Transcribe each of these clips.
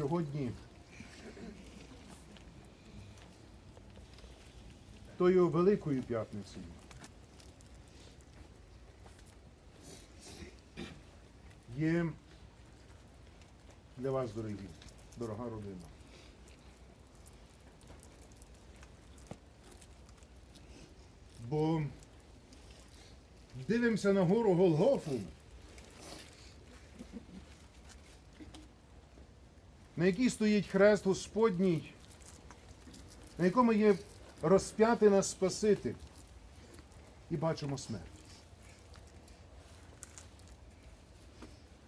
сьогодні тою Великою п'ятницею. Є для вас, дорогі, дорога родина. Бо дивимося на гору Голгофу, на якій стоїть хрест Господній, на якому є розп'ятий нас Спаситель, і бачимо смерть.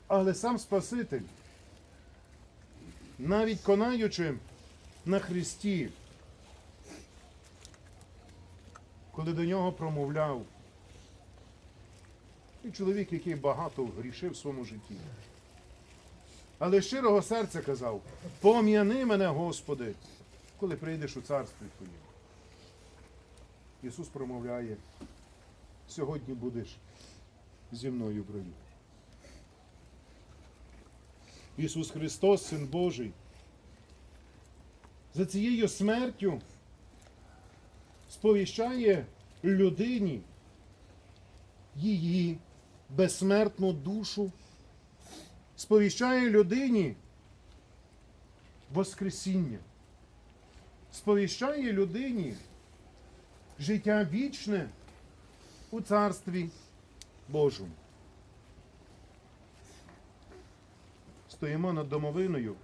Але сам Спаситель, навіть конаючи на Христі, коли до нього промовляв, і чоловік, який багато грішив в своєму житті. Але щирого серця казав: пом'яни мене, Господи, коли прийдеш у царство Твоє. Ісус промовляє, сьогодні будеш зі мною в раю. Ісус Христос, Син Божий, за цією смертю сповіщає людині її безсмертну душу, сповіщає людині Воскресіння, сповіщає людині життя вічне у Царстві Божому. Стоїмо над домовиною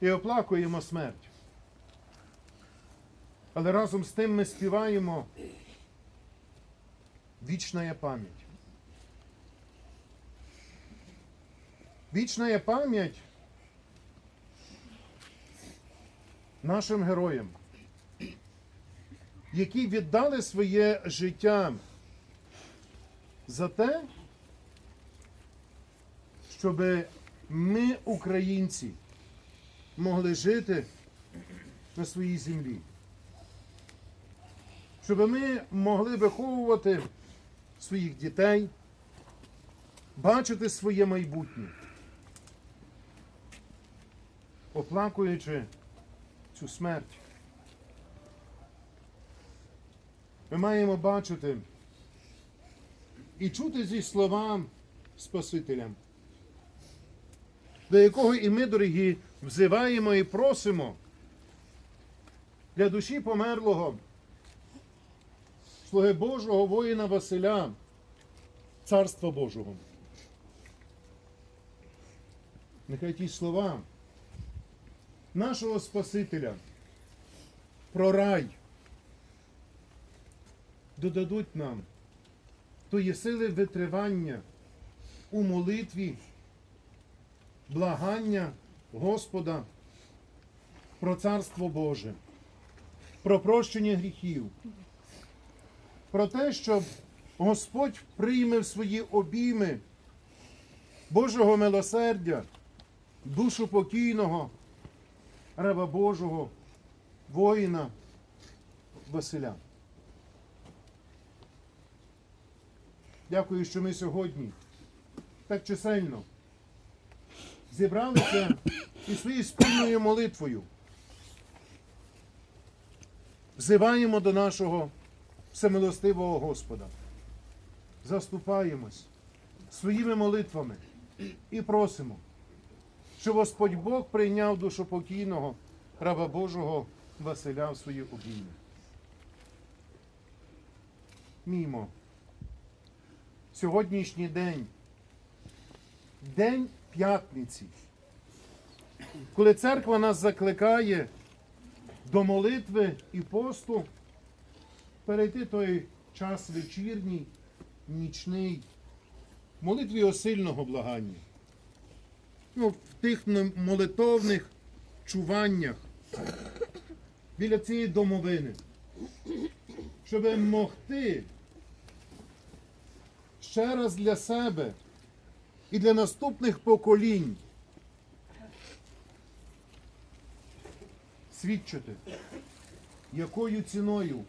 і оплакуємо смерть. Але разом з тим ми співаємо вічна пам'ять. Вічна пам'ять нашим героям, які віддали своє життя за те, щоб ми, українці, могли жити на своїй землі. Щоб ми могли виховувати своїх дітей, бачити своє майбутнє, оплакуючи цю смерть. Ми маємо бачити і чути зі слова Спасителя, до якого і ми, дорогі, взиваємо і просимо для душі померлого, слуги Божого воїна Василя, Царства Божого. Нехай ті слова нашого Спасителя про рай додадуть нам тої сили витривання у молитві, благання Господа про Царство Боже, про прощення гріхів, про те, щоб Господь прийме в свої обійми Божого милосердя, душу покійного, раба Божого, воїна Василя. Дякую, що ми сьогодні так чисельно зібралися і своєю спільною молитвою. Взиваємо до нашого всемилостивого Господа. Заступаємось своїми молитвами і просимо, щоб Господь Бог прийняв душу покійного раба Божого Василя в свої обійми. Мімо. Сьогоднішній день, день п'ятниці, коли церква нас закликає до молитви і посту, перейти той час вечірній, нічний, молитві осильного благання. Ну, в тих молитовних чуваннях біля цієї домовини, щоб могти ще раз для себе і для наступних поколінь свідчити, якою ціною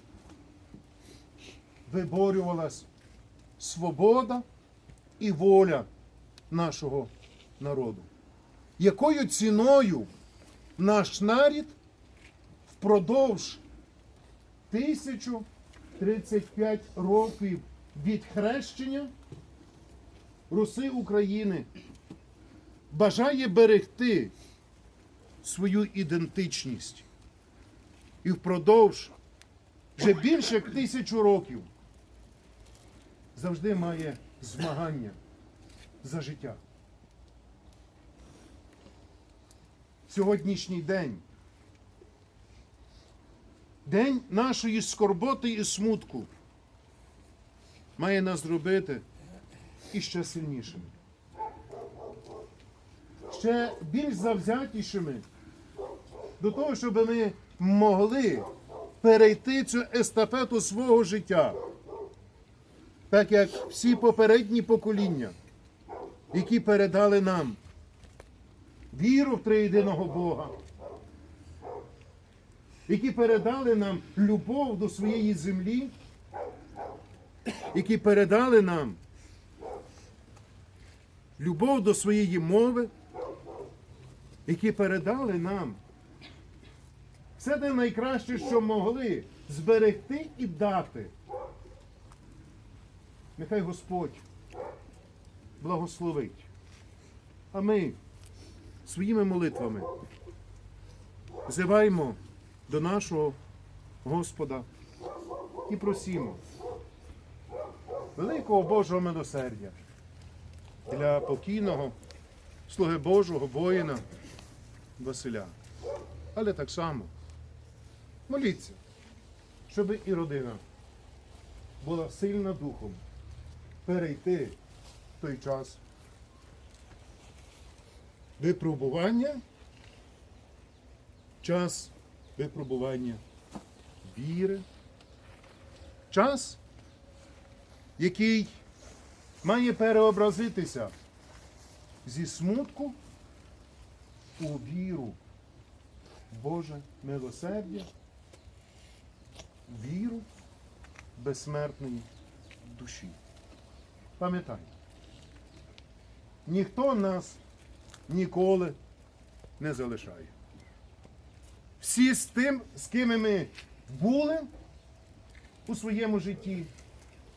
виборювалась свобода і воля нашого народу, якою ціною наш нарід впродовж 1035 років від хрещення Руси України бажає берегти свою ідентичність і впродовж вже більше як тисячу років завжди має змагання за життя. Сьогоднішній день. День нашої скорботи і смутку має нас зробити іще сильнішими, ще більш завзятішими до того, щоб ми могли перейти цю естафету свого життя, так як всі попередні покоління, які передали нам віру в триєдиного Бога, які передали нам любов до своєї землі, які передали нам любов до своєї мови, які передали нам все те найкраще, що могли зберегти і дати. Нехай Господь благословить. А ми своїми молитвами взиваємо до нашого Господа і просімо великого Божого милосердя для покійного слуги Божого воїна Василя. Але так само моліться, щоб і родина була сильна духом перейти той час випробування, час випробування віри, час, який має переобразитися зі смутку у віру в Боже милосердя, віру безсмертної душі. Пам'ятай, ніхто нас ніколи не залишає. Всі з тим, з ким ми були у своєму житті,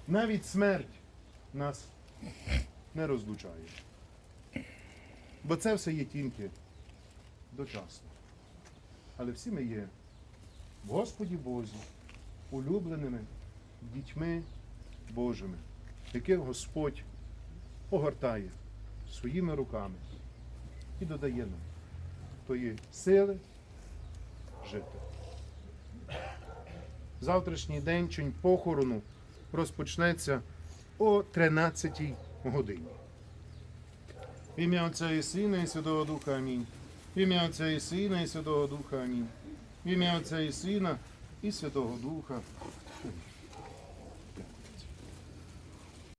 навіть смерть нас не розлучає. Бо це все є тільки дочасно. Але всі ми є в Господі Бозі, улюбленими дітьми Божими, яких Господь огортає своїми руками і додає нам тої сили жити. Завтрашній день чинь похорону розпочнеться о 13 годині. В ім'я Отця і Сина і Святого Духа Амінь. В ім'я Отця і Сина і Святого Духа Амінь. В ім'я Отця і Сина і Святого Духа